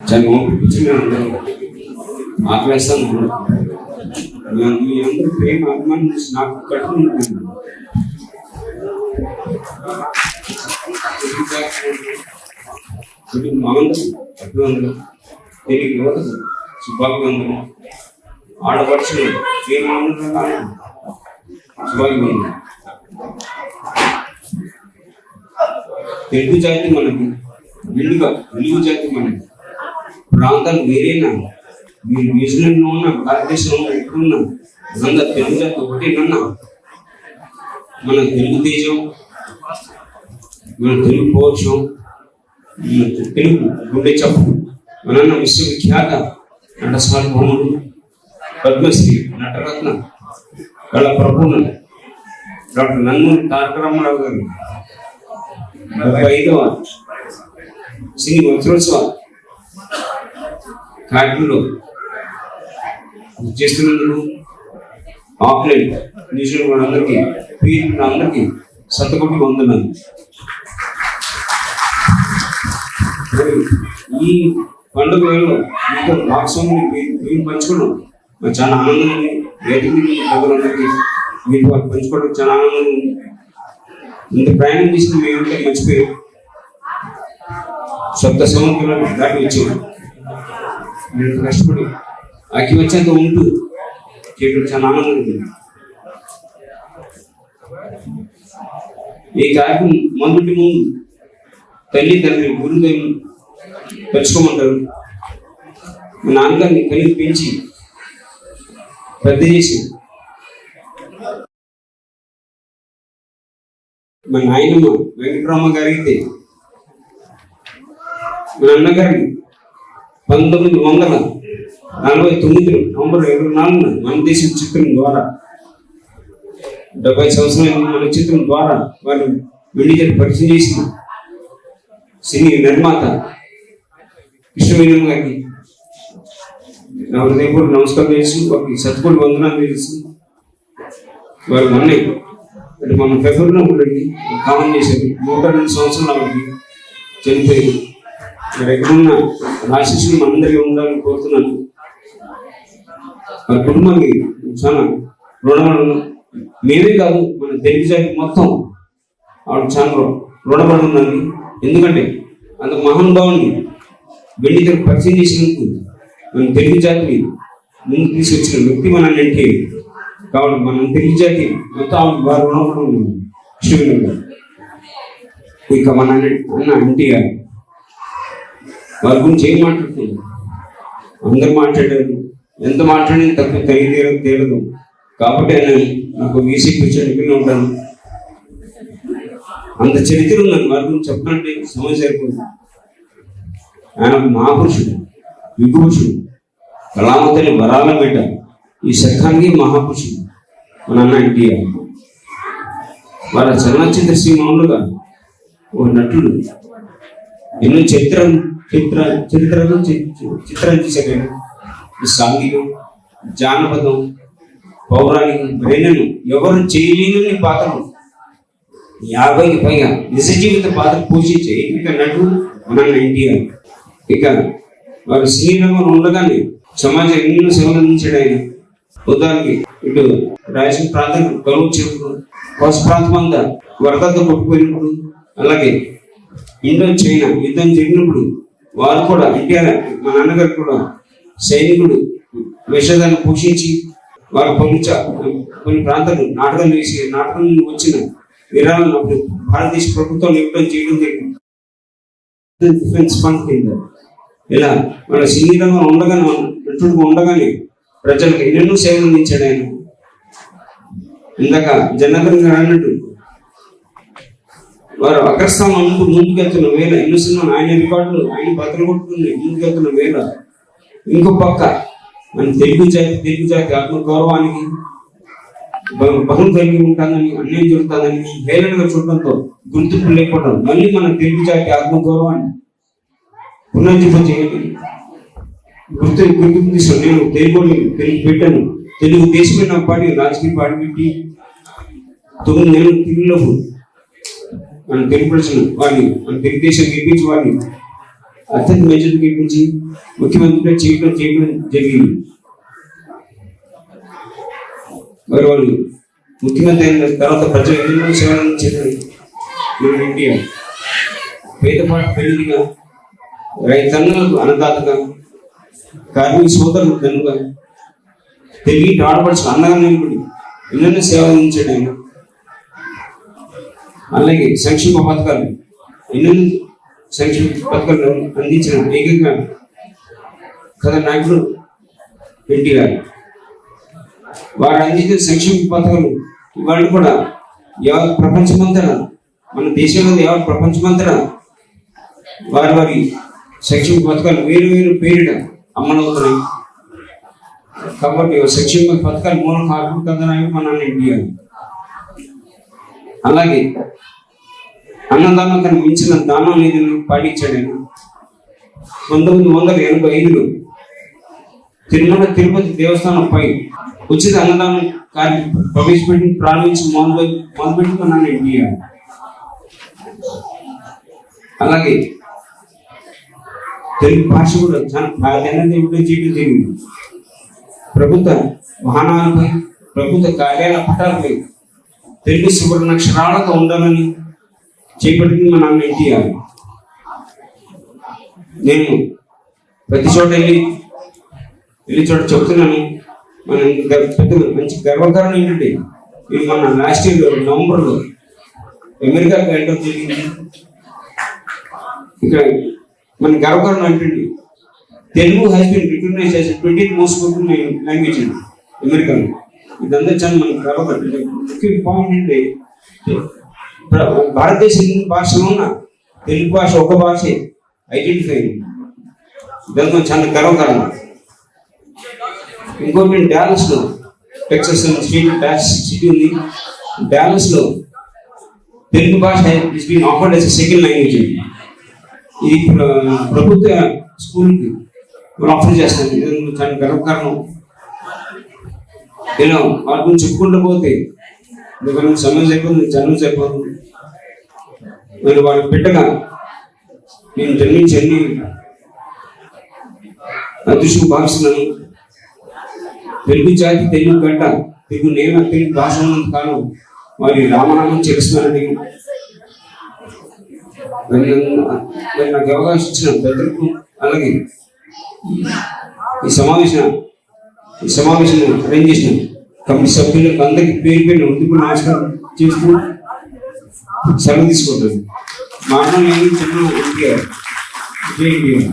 చాలా ఓపిపించిన ఆకలేస్తాను మీ అందరూ ప్రేమ అభిమానం నాకు కట్టుకుంటుంది మగందరూ అభివందరం దీనికి యువతకు ఆడపడుచులు తెలుగు జాతి మనకి విలుగా వెలుగు జాతి మనకి ప్రాంతాలు వేరేనా మీరు న్యూజిలాండ్లో ఉన్నా భారతదేశంలో ఎక్కడున్నా మనంతా తెలుగు జాతి ఒకటేనన్నా మన తెలుగు తేజం మన తెలుగు పౌరుషం మన తెలుగు గుండె చప్పు మనన్న విశ్వవిఖ్యాత నటస్వామి సార్వభౌముడు పద్మశ్రీ నటరత్న కళ ప్రభువులు డాక్టర్ నన్నూరి తారక రామారావు గారు. డెబ్బై ఐదవ సినీ వజ్రోత్సవ కార్యక్రమంలో చేస్తున్నందుకు ఆఫ్లైన్ నిజం వాళ్ళందరికీ పీర్ అందరికీ సత్తకొట్టి వందనాలు ఈ పండుగ వేళలో మీతో భాగస్వామిని మేము పంచుకోవడం నాకు చాలా ఆనందం ఉంది. వేదిక ప్రజలందరికీ మీరు వాళ్ళు పంచుకోవడం చాలా ఆనందంగా ఉంది. ఇంత ప్రయాణం చేసిన మేమంటే మర్చిపోయాం సప్త సముద్రాలు దాటి వచ్చాం. నేను కష్టపడి అక్కి వచ్చేంత ఉంటూ చేయడం చాలా ఆనందంగా ఉంది. ఈ కార్యక్రమం మొదటి ముందు తల్లి తండ్రి గురుదేవులు పెంచుకోమంటారు? మా నాన్నగారిని కలిగి పెంచి పెద్ద చేసి మా నాయనమ్మ వెంకటరామ గారి అయితే మా అన్నగారిని పంతొమ్మిది వందల నలభై తొమ్మిది నవంబర్ ఇరవై నాలుగున మన దేశం చిత్రం ద్వారా డెబ్బై సంవత్సరాల మన చిత్రం ద్వారా వారు వెండిజెట్ పరిచయం చేసిన సినీ నిర్మాత కృష్ణవేణం గారికి నా హృదయపూర్వక నమస్కారం చేసి వారికి సత్పూడి వందనాలు చేసి వారు మొన్నే అంటే మన ఫిబ్రవరిలో ఉండండి కామన్ చేసేది నూట రెండు సంవత్సరాలు వారికి ఉన్న మరి మనందరికీ ఉండాలని కోరుతున్నాను. మన కుటుంబానికి చాలా రుణపడి మేమే కాదు మన తెలుగు జాతి మొత్తం ఆవిడ చాలా రుణపడి ఎందుకంటే అంత మహానుభావుని వెళ్ళి దగ్గర పరిచయం చేసినందుకు మన తెలుగు జాతిని ముందు తీసుకొచ్చిన వ్యక్తి మన అంటే కాబట్టి మనం తెలుగు జాతి మొత్తం ఆవిడ వారు రుణపడి ఉంది కృష్ణవేణి ఇక మన అన్న ఎన్టీఆర్. వారి గురించి ఏం మాట్లాడుతున్నారు? అందరు మాట్లాడారు. ఎంత మాట్లాడినా తక్కువ తగి తీరదు తేలదు కాబట్టి ఆయన నాకు వీసీ చనిపోయిన ఉంటాను. అంత చరిత్ర ఉందని వారి గురించి చెప్పాలంటే సమయం సరిపోతుంది ఆయన మహాపురుషుడు విభూషుడు కళామతని వరాల బిడ్డ ఈ శతానికి మహాపురుషుడు మన అన్న ఎన్టీఆర్. వాళ్ళ చలనచిత్ర శ్రీమానులుగా ఓ నటుడు. ఎన్నో చరిత్ర చిత్ర చరిత్రను చిత్రం చి- సాంఘికం జానపదం పౌరాణికం బ్రెయిన్ ఎవరు చేయలేని పాత్రలు. యాభైకి పైగా నిజ జీవిత పాత్ర పోషించే ఇక నటు మన ఎన్టీఆర్. ఇక వారు సినీ ఉండగానే సమాజం ఎన్నో సేవలు అందించాడు ఆయన. ఉదాహరణకి ఇటు రాయలసీమ ప్రాంతం కరువు వచ్చినప్పుడు కోస ప్రాంతం అంతా వరదతో కొట్టుకుపోయినప్పుడు అలాగే ఇండో చైనా యుద్ధం జరిగినప్పుడు వారు కూడా ఇండియా మా నాన్నగారు కూడా సైనికుడు విషయాన్ని పోషించి వారు కొన్ని కొన్ని ప్రాంతాలు నాటకాలు వేసి నాటకం వచ్చిన విరాళం అప్పుడు భారతదేశ ప్రభుత్వం ఇవ్వడం చేయడం జరిగింది. డిఫెన్స్ ఫండ్ కింద. ఇలా మన సినీ రంగం ఉండగానే నటుడుగా ఉండగానే ప్రజలకు ఎన్నెన్నో సేవలు అందించాడు ఆయన. ఇందాక జనార్దన్ గారు అన్నట్టు వారు అగ్రస్థానం ముందు ముందుకెళ్తున్న వేళ ఎన్నో సినిమాలు ఆయన రికార్డులు ఆయన బద్దలు కొట్టుకుని ముందుకెళ్తున్న వేళ ఇంకో పక్క మన తెలుగు జాతి తెలుగు జాతి ఆత్మగౌరవానికి బహుం కలిగి ఉంటానని అన్యాయం జరుగుతుందని హేళనగా చూడడంతో గుర్తింపు లేకపోవడం మళ్ళీ మన తెలుగు జాతి ఆత్మగౌరవాన్ని గౌరవాన్ని పునర్జీవం గుర్తు గుర్తింపు తీసుకుని నేను తెలుగు తెలుగు పెట్టాను. తెలుగు దేశమైన పార్టీ రాజకీయ పార్టీ పెట్టి తొమ్మిది నెలలు తెలుగులో మనం తెలుగు ప్రజలు వారిని మన తెలుగుదేశం గెలిపించి వారిని అత్యంత మెజార్టీ గెలిపించి ముఖ్యమంత్రిగా చేయడం చేయడం జరిగింది. మరి వాళ్ళు ముఖ్యమంత్రి అయిన తర్వాత ప్రజలు ఎన్నో సేవలు చేశారు మన ఇండియా. పేదపాటు పెళ్ళిగా రైతన్నలకు అన్నదాతగా కార్మిక సోదరులు కనుక తిరిగి ఆడపడుచు అన్నగా నిలబడి ఎన్నెన్నో సేవలు అందించాడు ఆయన. అలాగే సంక్షేమ పథకాలు. ఎన్నో సంక్షేమ పథకాలు అందించిన ఏకైక కథ నాయకుడు ఎన్టీఆర్ వారు అందించిన సంక్షేమ పథకాలు ఇవాళ కూడా యావత్ ప్రపంచమంతా మన దేశంలో యావత్ ప్రపంచమంతా వారి వారి సంక్షేమ పథకాలు వేరు వేరు పేరిట అమలవుతున్నాయి. కాబట్టి సంక్షేమ పథకాలు మూల కారణం కదనాయి మన ఇండియా అలాగే అన్నదానం కన్నా మించిన దానం నిధులు పాటించాడు ఆయన పంతొమ్మిది వందల ఎనభై ఐదులో తిరుమల తిరుపతి దేవస్థానంపై ఉచిత అన్నదానం కార్య ప్రవేశపెట్టి ప్రారంభించి మొదలు మొదలుపెట్టుకున్నాను ఎన్టీఆర్ అలాగే తెలుగు భాష కూడా చాలా ప్రాధాన్యత ఇవ్వడం చేయడం జరిగింది ప్రభుత్వ వాహనాలపై ప్రభుత్వ కార్యాలయ పట్టాలపై తెలుగు సువర్ణ అక్షరాలతో ఉండాలని చేపట్టింది మా నాన్న ఎన్టీఆర్. నేను ప్రతి చోట వెళ్ళి వెళ్ళి చోట చెప్తున్నాను. మన గ- పెద్ద మంచి గర్వకారణం ఏంటంటే ఇది మన లాస్ట్ ఇయర్ నవంబర్లో అమెరికాకు ఎంటర్ జరిగింది. ఇక్కడ మన గర్వకారణం ఏంటంటే Telugu has been recognised as twenty most language అండి అమెరికాలో ఇదంతా చాలా మనకు గర్వకారణం ముఖ్య పాయింట్ భారతదేశం ఎన్ని భాషలు ఉన్న తెలుగు భాష ఒక భాషే ఐడెంటిఫై ఇదంతా చాలా గర్వకారణం ఇంకోటి డాలస్లో టెక్సస్ స్ట్రీట్ డాలస్ సిటీ ఉంది. డాలస్లో తెలుగు భాష is been offered as second language ఇది ప్రభుత్వ స్కూల్కి ఆఫర్ చేస్తాను ఇది చాలా గర్వకారణం నేను వాటి గురించి చెప్పుకుంటూ పోతే ఎందుకంటే సమయం సరిపోతుంది జన్మ సరిపోతుంది మీరు వారి బిడ్డగా నేను జన్మించండి. అదృష్టం భావిస్తున్నాను. తెలుగు జాతి తెలుగు గంట తెలుగు నేను తెలుగు భాష కాను కాలం వారి రామనామం చేస్తున్నారని నాకు అవకాశం ఇచ్చిన పెద్దలకు అలాగే ఈ సమావేశం సమావేశం అరేంజ్ చేసిన కమిటీ సభ్యులకు అందరికీ పేరు పేరు ఉద్యమ నమస్కారం చేస్తూ సెలవు తీసుకుంటుంది మా అన్న నేను చిన్న ఎన్టీఆర్ జై ఎన్టీఆర్